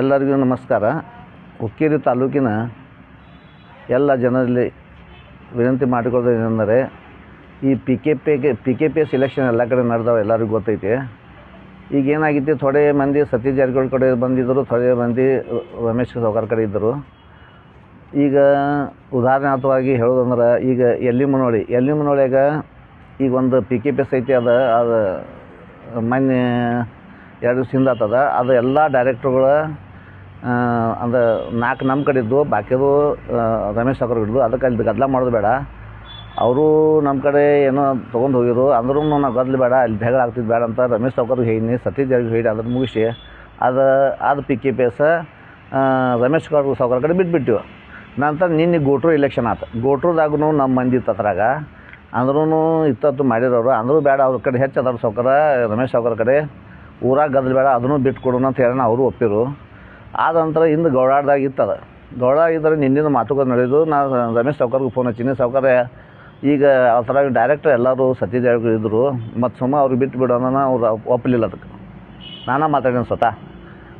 ಎಲ್ಲರಿಗೂ ನಮಸ್ಕಾರ. ಹುಕ್ಕೇರಿ ತಾಲೂಕಿನ ಎಲ್ಲ ಜನರಲ್ಲಿ ವಿನಂತಿ ಮಾಡಿಕೊಳ್ಳೋದು ಏನೆಂದರೆ ಈ ಪಿ ಕೆ ಪಿಗೆ P K P S election ಎಲ್ಲ ಕಡೆ ನಡೆದವ ಎಲ್ಲರಿಗೂ ಗೊತ್ತೈತಿ. ಈಗ ಏನಾಗಿತ್ತು ಥೋಡೆ ಮಂದಿ ಸತೀಶ್ ಜಾರಕಿಹೊಳಿ ಕಡೆ ಬಂದಿದ್ದರು ಥೊಡೆ ಮಂದಿ ರಮೇಶ್ ಸೌಕರ್ ಕಡೆ ಇದ್ದರು. ಈಗ ಉದಾಹರಣಾರ್ಥವಾಗಿ ಹೇಳೋದಂದ್ರೆ ಈಗ ಎಲ್ಲಿ ಮುನೋಳಿ ಎಲ್ಲಿ ಮುನೋಳಿಯಾಗ ಈಗ ಒಂದು ಪಿ ಕೆ ಪಿ ಎಸ್ ಐತಿ ಅದ ಅದು ಮೊನ್ನೆ ಎರಡು ಹಿಂದೆ ಆತದ. ಅದು ಎಲ್ಲ ಡೈರೆಕ್ಟ್ರುಗಳ ಅಂದ್ರೆ ನಾಲ್ಕು ನಮ್ಮ ಕಡೆ ಇದ್ದು, ಬಾಕಿದು ರಮೇಶ್ ಸಾವ್ಕಾರ್ ಹಿಡಿದು ಅದಕ್ಕೆ ಅಲ್ಲಿ ಗದ್ದಲ ಮಾಡೋದು ಬೇಡ. ಅವರು ನಮ್ಮ ಕಡೆ ಏನೋ ತೊಗೊಂಡು ಹೋಗಿದ್ರು ಅಂದ್ರೂ ನಾವು ಗದ್ದಲು ಬೇಡ, ಅಲ್ಲಿ ಬೇಗ ಆಗ್ತಿದ್ದು ಬೇಡ ಅಂತ ರಮೇಶ್ ಸಾವ್ಕರ್ಗೆ ಹೇಳಿನಿ, ಸತೀಶ್ ಜಾರಕಿಹೊಳಿ ಹೇಳಿ, ಅದನ್ನು ಮುಗಿಸಿ. ಅದು ಅದು P K P S Ramesh Savkar ಕಡೆ ಬಿಟ್ಬಿಟ್ಟಿವು ನಂತರ ನಿನ್ನೆ ಗೋಟ್ರು ಇಲೆಕ್ಷನ್ ಆತು. ಗೋಟ್ರದಾಗೂ ನಮ್ಮ ಮಂದಿ ಇತ್ತು ಅದ್ರಾಗ. ಅಂದ್ರೂ ಇತ್ತತ್ತು ಮಾಡಿರೋರು. ಅಂದರೂ ಬೇಡ, ಅವ್ರ ಕಡೆ ಹೆಚ್ಚು ಅದಾರ ಸಾವ್ಕಾರ ರಮೇಶ್ ಸಾವ್ಕರ್ ಕಡೆ. ಊರಾಗ ಗದ್ದಲು ಬೇಡ, ಅದನ್ನು ಬಿಟ್ಟು ಕೊಡೋಣ ಅಂತ ಹೇಳೋಣ ಅವರು ಒಪ್ಪಿರು. ಆದ ನಂತರ ಹಿಂದೆ ಗೌಡಾಡ್ದಾಗ ಇತ್ತದ. ಗೌಡ ಇದ್ದರೆ ನಿನ್ನಿಂದ ಮಾತುಕತೆ ನಡೆಯೋದು ನಾನು ರಮೇಶ್ ಸಾವ್ಕಾರ್ಗೆ ಫೋನ್ ಹಚ್ಚೀನಿ ಸಾವ್ಕಾರ ಈಗ ಆ ಥರ ಡೈರೆಕ್ಟ್ ಎಲ್ಲರೂ ಜಾರಕಿಹೊಳಿ ಇದ್ದರು ಮತ್ತು ಸುಮ್ಮ ಅವ್ರಿಗೆ ಬಿಟ್ಟು ಬಿಡೋಣ ಅವ್ರು ಒಪ್ಪಲಿಲ್ಲ ಅದಕ್ಕೆ. ನಾನು ಮಾತಾಡಿನ ಸ್ವತಃ.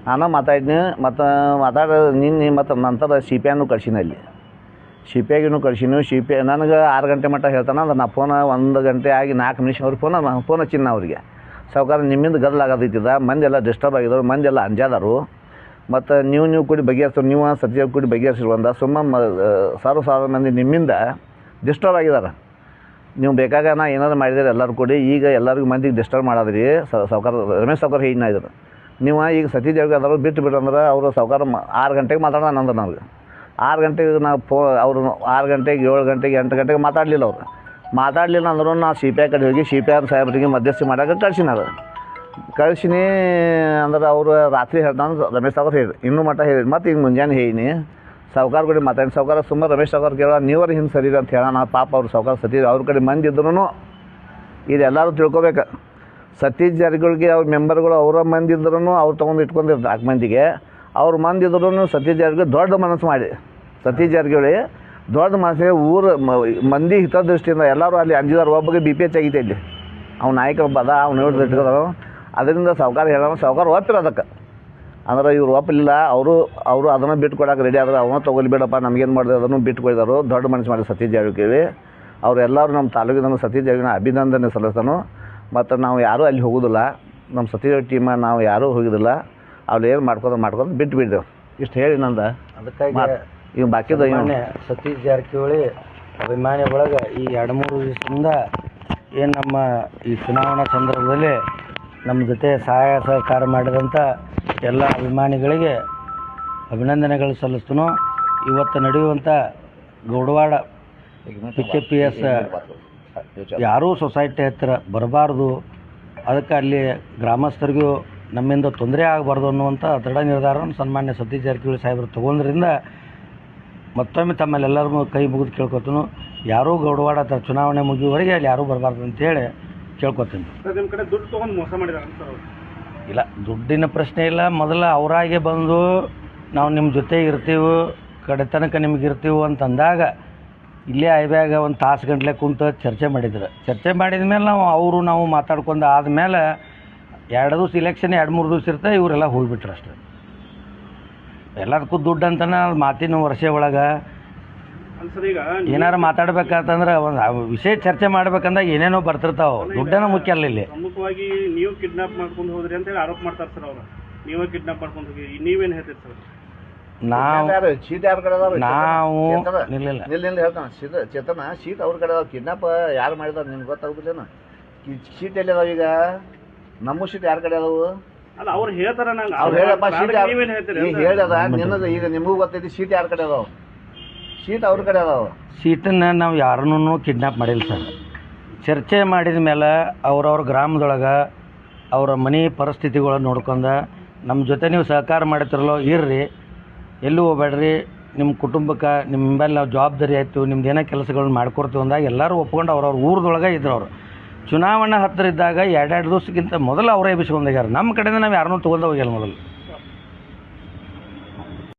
ನಾನು ಮಾತಾಡಿದ್ನಿ ಮತ್ತು ಮಾತಾಡ, ನಿನ್ನೆ ಮತ್ತು ನಂತರ ಸಿ ಪಿ ಐನು ಕಳ್ಸಿನಿ ಅಲ್ಲಿ ಸಿ ಪಿ ಐಗಿನೂ ಕಳ್ಸಿನಿ ಸಿ ಪಿ ನನಗೆ ಆರು ಗಂಟೆ ಮಟ್ಟ ಹೇಳ್ತಾನೆ, ಅಂದ್ರೆ ನಾ ಫೋನ ಒಂದು ಗಂಟೆ ಆಗಿ ನಾಲ್ಕು ನಿಮಿಷ ಅವ್ರಿಗೆ ಫೋನ ಫೋನ್ ಹಚ್ಚಿನ ಅವರಿಗೆ. ಸಾವ್ಕಾರ ನಿಮ್ಮಿಂದ ಗದ್ದಲ ಆಗತೈತಿದ ಮಂದಿ ಎಲ್ಲ ಡಿಸ್ಟರ್ಬ್ ಆಗಿದ್ರು ಎಲ್ಲ ಅಂಜಾದರು ಮತ್ತು ನೀವು ನೀವು ಕೂಡಿ ಬಗೆಹರಿಸೋ ನೀವು ಸತ್ಯ ಕೂಡಿ ಬಗೆಹರಿಸಿರುವಂಥ ಸುಮ್ಮ ಮ ಸಾವಿರ ಸಾವಿರ ಮಂದಿ ನಿಮ್ಮಿಂದ ಡಿಸ್ಟರ್ಬ್ ಆಗಿದ್ದಾರೆ ನೀವು ಬೇಕಾಗ ನಾ ಏನಾದ್ರು ಮಾಡಿದ್ರೆ ಎಲ್ಲರೂ ಕೂಡಿ, ಈಗ ಎಲ್ಲರಿಗೂ ಮಂದಿಗೆ ಡಿಸ್ಟರ್ಬ್ ಮಾಡೋದ್ರಿ. ಸಾವುಕಾರ, ರಮೇಶ್ ಸಾವುಕಾರ ಹೇಳಿನ ಇದ್ರು. ನೀವು ಈಗ ಸತೀಶ್ ಜಾರಕಿಹೊಳಿ ಅದಾರು ಬಿಟ್ಟು ಬಿಡು ಅಂದ್ರೆ ಅವರು ಸಾವುಕಾರ ಆರು ಗಂಟೆಗೆ ಮಾತಾಡೋಣ ಅಂದ್ರೆ ನಮ್ಗೆ. ಆರು ಗಂಟೆಗೆ ನಾವು ಫೋ, ಅವರು ಆರು ಗಂಟೆಗೆ, ಏಳು ಗಂಟೆಗೆ, ಎಂಟು ಗಂಟೆಗೆ ಮಾತಾಡಲಿಲ್ಲ ಅವರು. ಮಾತಾಡಲಿಲ್ಲ ಅಂದ್ರೂ ನಾ ಸಿ ಪಿ ಐ ಕಡೆ ಹೋಗಿ ಸಿ ಪಿ ಐ ಸಾಹೇಬ್ರಿಗೆ ಮಧ್ಯಸ್ಥಿ ಮಾಡಾಕ ಕಳ್ಸಿನ ಅದು ಕಳ್ಸಿನಿ ಅಂದ್ರೆ ಅವರು ರಾತ್ರಿ ಹೇಳ್ದಂದ್ರೆ ರಮೇಶ್ ಸಾವ್ಕಾರ ಹೇಳಿ ಇನ್ನೂ ಮಟ್ಟ ಹೇಳಿದ್ರು. ಮತ್ತು ಈಗ ಮುಂಜಾನೆ ಹೇಳಿನಿ, ಸಾವುಕಾರ ಕಡೆ ಮಾತಾಡಿ ಸಾವ್ಕಾರ ಸುಮ್ಮನೆ ರಮೇಶ್ ಸಾವ್ಕಾರ ಕೇಳ ನೀವರ ಹಿಂದೆ ಸರಿ ಅಂತ ಹೇಳೋಣ. ಪಾಪ ಅವ್ರು ಸಾವ್ಕಾರ ಸತಿ ಅವ್ರ ಕಡೆ ಮಂದಿ ಇದ್ರೂ ಇದೆಲ್ಲರೂ ತಿಳ್ಕೊಬೇಕು. ಸತೀಶ್ ಜಾರಿಗಳಿಗೆ ಅವ್ರ ಮೆಂಬರ್ಗಳು ಅವರ ಮಂದಿ ಇದ್ರೂ ಅವ್ರು ತೊಗೊಂಡು ಇಟ್ಕೊಂಡಿರ್ತಾರೆ ನಾಲ್ಕು ಮಂದಿಗೆ. ಅವ್ರ ಮಂದಿ ಇದ್ರೂ ಸತೀಶ್ ಜಾರಿಗೆ ದೊಡ್ಡ ಮನಸ್ಸು ಮಾಡಿ. ಸತೀಶ್ ಜಾರಕಿಹೊಳಿ ದೊಡ್ಡ ಮನಸ್ಸಿಗೆ ಊರು ಮಂದಿ ಹಿತದೃಷ್ಟಿಯಿಂದ ಎಲ್ಲರೂ ಅಲ್ಲಿ ಅಂಜಿದಾರ ಒಬ್ಬಗೆ ಬಿ ಪಿ ಎಚ್ ಆಗೈತೆ ಇಲ್ಲಿ. ಅವ್ನ ನಾಯಕ ಒಬ್ಬ ಅದ ಅವ್ನು ಇಟ್ಕೋದಾರ ಅದರಿಂದ ಸಾವ್ಕಾರ ಹೇಳೋ ಸಾವುಕಾರ ಒಪ್ಪಿರ ಅದಕ್ಕೆ. ಅಂದ್ರೆ ಇವ್ರು ಒಪ್ಪಲಿಲ್ಲ ಅವರು ಅವರು ಅದನ್ನು ಬಿಟ್ಟು ಕೊಡಕ್ಕೆ ರೆಡಿ ಆದ್ರೆ ಅವನು ತೊಗೊಲಿ ಬಿಡಪ್ಪ ನಮ್ಗೇನು ಮಾಡಿದೆ ಅದನ್ನು ಬಿಟ್ಟು ದೊಡ್ಡ ಮನಸ್ಸು ಮಾಡಿ ಸತೀಶ್ ಜಾರಕಿಹೊಳಿ. ಅವರೆಲ್ಲರೂ ನಮ್ಮ ತಾಲೂಕಿನ ಸತೀಶ್ ಜಾರಕಿಹೊಳಿ ಅಭಿನಂದನೆ ಸಲ್ಲಿಸ್ತಾನು. ಮತ್ತು ನಾವು ಯಾರೂ ಅಲ್ಲಿ ಹೋಗೋದಿಲ್ಲ. ನಮ್ಮ ಸತೀಶ್ ಟೀಮ ನಾವು ಯಾರೂ ಹೋಗೋದಿಲ್ಲ. ಅವ್ರು ಏನು ಮಾಡ್ಕೊಂಡು ಮಾಡ್ಕೊಂಡು ಬಿಟ್ಟು ಬಿಡ್ದೆವು ಇಷ್ಟು ಹೇಳಿ ನಂದು. ಅದಕ್ಕಾಗಿ ಇವ್ ಬಾಕಿದ ಸತೀಶ್ ಜಾರಕಿಹೊಳಿ ಅಭಿಮಾನಿ ಒಳಗೆ ಈ ಎರಡು ಮೂರು ದಿವಸದಿಂದ ಏನು ನಮ್ಮ ಈ ಚುನಾವಣಾ ಸಂದರ್ಭದಲ್ಲಿ ನಮ್ಮ ಜೊತೆ ಸಹಾಯ ಸಹಕಾರ ಮಾಡಿದಂಥ ಎಲ್ಲ ಅಭಿಮಾನಿಗಳಿಗೆ ಅಭಿನಂದನೆಗಳು ಸಲ್ಲಿಸ್ತನು, ಇವತ್ತು ನಡೆಯುವಂಥ Gowdawad P K P S ಯಾರೂ ಸೊಸೈಟಿ ಹತ್ತಿರ ಬರಬಾರ್ದು, ಅದಕ್ಕೆ ಅಲ್ಲಿ ಗ್ರಾಮಸ್ಥರಿಗೂ ನಮ್ಮಿಂದ ತೊಂದರೆ ಆಗಬಾರ್ದು ಅನ್ನುವಂಥ ದೃಢ ನಿರ್ಧಾರವನ್ನು ಸನ್ಮಾನ್ಯ ಸತೀಶ್ ಜಾರಕಿಹೊಳಿ ಸಾಹೇಬರು ತಗೊಂಡ್ರಿಂದ ಮತ್ತೊಮ್ಮೆ ತಮ್ಮಲ್ಲೆಲ್ಲರೂ ಕೈ ಮುಗಿದು ಕೇಳ್ಕೊತೀನಿ. ಯಾರೂ ಗೌಡವಾಡ ಚುನಾವಣೆ ಮುಗಿಯುವವರೆಗೆ ಅಲ್ಲಿ ಯಾರೂ ಬರಬಾರ್ದು ಅಂತೇಳಿ ಕೇಳ್ಕೊತೀನಿ. ನಿಮ್ಮ ಕಡೆ ದುಡ್ಡು ತೊಗೊಂಡು ಮೋಸ ಮಾಡಿದಾರೆ ಸರ್ ಇಲ್ಲ ದುಡ್ಡಿನ ಪ್ರಶ್ನೆ ಇಲ್ಲ. ಮೊದಲ ಅವರಾಗೆ ಬಂದು ನಾವು ನಿಮ್ಮ ಜೊತೆ ಇರ್ತೀವಿ ಕಡೆ ತನಕ ನಿಮ್ಗೆ ಇರ್ತೀವಿ ಅಂತಂದಾಗ ಇಲ್ಲೇ ಐಬ್ಯಾಗ ಒಂದು ತಾಸು ಗಂಟ್ಲೆ ಕುಂತು ಚರ್ಚೆ ಮಾಡಿದ್ರು. ಚರ್ಚೆ ಮಾಡಿದ ಮೇಲೆ ನಾವು ಅವರು ನಾವು ಮಾತಾಡ್ಕೊಂಡು ಆದಮೇಲೆ ಎರಡು ದಿವ್ಸ ಇಲೆಕ್ಷನ್ ಎರಡು ಮೂರು ದಿವ್ಸ ಇರ್ತವೆ ಇವರೆಲ್ಲ ಹೋಗ್ಬಿಟ್ರು ಅಷ್ಟೇ. ಎಲ್ಲದಕ್ಕೂ ದುಡ್ಡು ಅಂತನ ಮಾತಿನ ವರ್ಷ ಒಳಗೆ. ಏನಾರು ಮಾತಾಡ್ಬೇಕಂತಂದ್ರೆ ಒಂದು ವಿಷಯ ಚರ್ಚೆ ಮಾಡ್ಬೇಕಂದಾಗ ಏನೇನೋ ಬರ್ತಿರ್ತಾವೆ. ದುಡ್ಡನ ಮುಖ್ಯ ಅಲ್ಲ ಇಲ್ಲಿ. ಪ್ರಮುಖವಾಗಿ ನೀವು ಕಿಡ್ನಾಪ್ ಮಾಡ್ಕೊಂಡು ಹೋದ್ರಿ ಅಂತ ಹೇಳಿ ಆರೋಪ ಮಾಡ್ತಾರೆ ಸರ್ ಅವರು. ನೀವೇ ಕಿಡ್ನಾಪ್ ಮಾಡ್ಕೊಂಡು ಹೋಗಿ ನೀವೇನು ಹೇಳ್ತೀರಿ ಸರ್? ನಾವು ಚೀಟ್ ಯಾರ ಕಡೆ ಅದಾವ ನಾವು ಚೇತನ? ನಿಲ್ಲಿಲ್ಲ ನಿಲ್ಲ ನಿಲ್ಲ ಹೇಳ್ತಾನೆ. ಶೀತ ಚೇತನ ಶೀಟ್ ಅವ್ರ ಕಡೆ ಅದಾವ. ಕಿಡ್ನಾಪ್ ಯಾರು ಮಾಡಿದಾರೆ ನಿಮ್ಗೆ ಗೊತ್ತಾಗುದಿಲ್ಲೇನು ಶೀಟ್ ಎಲ್ಲಿ ಅದಾವ ಈಗ? ನಮ್ಮ ಶೀಟ್ ಯಾರ ಕಡೆ ಅದಾವು? ಅಲ್ಲ ಅವ್ರು ಹೇಳ್ತಾರ ನಂಗೆ. ಅವ್ರು ಹೇಳಪ್ಪ ಸೀಟ್ ನೀವೇನು ಹೇಳ್ತೀರಿ ಈಗ ಹೇಳ್ಯದ ನಿನ್ನದು ಈಗ ನಿಮಗೂ ಗೊತ್ತೈತಿ ಸೀಟ್ ಯಾರ ಕಡೆ ಅದಾವ ಸೀಟ್ ಅವ್ರ ಕಡೆ ಅದಾವ ಸೀಟನ್ನು ನಾವು ಯಾರನ್ನೂ ಕಿಡ್ನಾಪ್ ಮಾಡಿಲ್ಲ ಸರ್. ಚರ್ಚೆ ಮಾಡಿದ ಮೇಲೆ ಅವ್ರವ್ರ ಗ್ರಾಮದೊಳಗೆ ಅವರ ಮನೆ ಪರಿಸ್ಥಿತಿಗಳನ್ನ ನೋಡ್ಕೊಂಡು ನಮ್ಮ ಜೊತೆ ನೀವು ಸಹಕಾರ ಮಾಡ್ತಿರಲ್ಲೋ ಇರ್ರಿ. ಎಲ್ಲೂ ಹೋಗ್ಬೇಡ್ರಿ. ನಿಮ್ಮ ಕುಟುಂಬಕ್ಕೆ ನಿಮ್ಮ ಮೇಲೆ ನಾವು ಜವಾಬ್ದಾರಿ ಆಯಿತು ನಿಮ್ದು ಏನೋ ಕೆಲಸಗಳನ್ನ ಮಾಡ್ಕೊಡ್ತೀವಿ ಅಂದಾಗ ಎಲ್ಲರೂ ಒಪ್ಕೊಂಡು ಅವ್ರವ್ರ ಊರದೊಳಗೆ ಇದ್ರು ಅವರು. ಚುನಾವಣೆ ಹತ್ತಿರ ಇದ್ದಾಗ ಎರಡೆರಡು ದಿವಸಕ್ಕಿಂತ ಮೊದಲು ಅವರೇ ಬಿಸಿಕೊಂಡಿದ್ದಾರೆ ನಮ್ಮ ಕಡೆಯಿಂದ ನಾವು ಯಾರನ್ನೂ ತೊಗೊಂಡು ಹೋಗಿಲ್ಲ ಮೊದಲು.